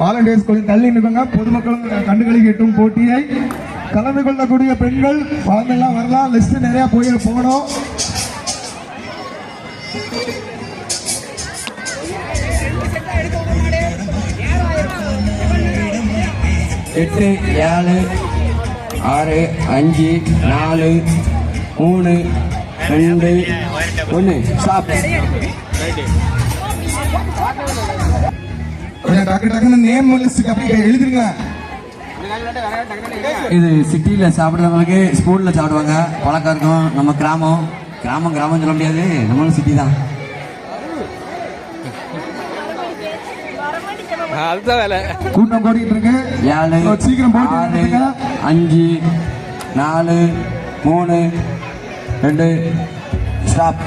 Volunteers கொஞ்சம் தள்ளி நிற்குங்க. பொதுமக்களும் கண்டுகளிக்க எட்டும் போட்டியை கலந்து கொள்ளக்கூடிய பெண்கள் வாங்கலாம் வரலாம். லிஸ்ட் நிறைய போய் போகணும். எட்டு ஏழு ஆறு அஞ்சு நாலு மூணு ரெண்டு ஒன்று ஸ்டாப் கொஞ்சம் டக்கு டக்குன்னு நேம் லிஸ்ட் அப்படியே எழுதிருங்க. இது சிட்டியில் சாப்பிட்றவங்களுக்கு ஸ்பூனில் சாப்பிடுவாங்க. பழக்கம் இருக்கும். நம்ம கிராமம். கிராமம் கிராமம் சொல்ல முடியாது. நம்மளும் சிட்டி தான். அதுதான் வேலை. கூட்டம் கூட்டிட்டு இருக்கு. ஏழு சீக்கிரம் போட்டு. அஞ்சு நாலு மூணு ரெண்டு ஸ்டாப்.